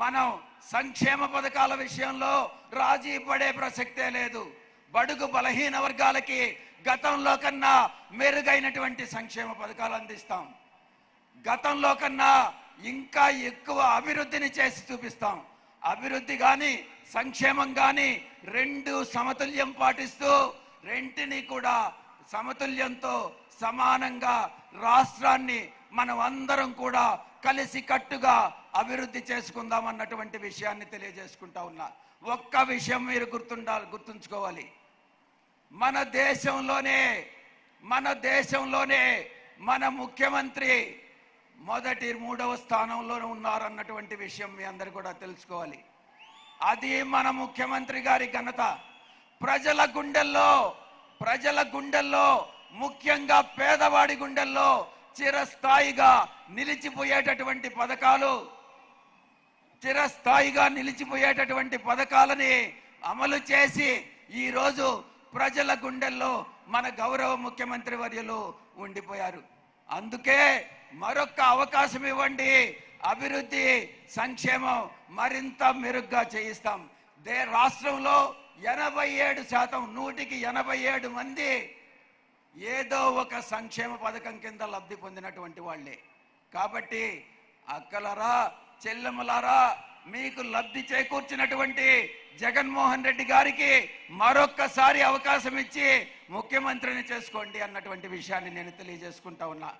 మనం సంక్షేమ పథకాల విషయంలో రాజీ పడే ప్రసక్తే లేదు. బడుగు బలహీన వర్గాలకి గతంలో కన్నా మెరుగైనటువంటి సంక్షేమ పథకాలు అందిస్తాం. గతంలో కన్నా ఇంకా ఎక్కువ అభివృద్ధిని చేసి చూపిస్తాం. అభివృద్ధి కానీ సంక్షేమం కానీ రెండు సమతుల్యం పాటిస్తూ రెంటిని కూడా సమతుల్యంతో సమానంగా రాష్ట్రాన్ని మనం అందరం కూడా కలిసి కట్టుగా అభివృద్ధి చేసుకుందాం అన్నటువంటి విషయాన్ని తెలియజేసుకుంటా ఉన్నా. ఒక్క విషయం మీరు గుర్తుండాలి గుర్తుంచుకోవాలి. మన దేశంలోనే మన దేశంలోనే మన ముఖ్యమంత్రి మొదటి మూడవ స్థానంలోనే ఉన్నారన్నటువంటి విషయం మీ అందరు కూడా తెలుసుకోవాలి. అది మన ముఖ్యమంత్రి గారి ఘనత. ప్రజల గుండెల్లో ప్రజల గుండెల్లో ముఖ్యంగా పేదవాడి గుండెల్లో చిరస్థాయిగా నిలిచిపోయేటటువంటి పథకాలు చిరస్థాయిగా నిలిచిపోయేటటువంటి పథకాలని అమలు చేసి ఈరోజు ప్రజల గుండెల్లో మన గౌరవ ముఖ్యమంత్రి వర్యులు ఉండిపోయారు. అందుకే మరొక అవకాశం ఇవ్వండి. అభివృద్ధి సంక్షేమం మరింత మెరుగ్గా చేయిస్తాం. దే రాష్ట్రంలో ఎనభై ఏడు శాతం నూటికి ఎనభై ఏడు మంది ఏదో ఒక సంక్షేమ పథకం కింద లబ్ధి పొందినటువంటి వాళ్ళే. కాబట్టి అక్కలరా చెల్లెమ్మలారా మీకు లబ్ధి చేకూర్చినటువంటి జగన్మోహన్ రెడ్డి గారికి మరొక్కసారి అవకాశం ఇచ్చి ముఖ్యమంత్రిని చేసుకోండి అన్నటువంటి విషయాన్ని నేను తెలియజేసుకుంటా ఉన్నా.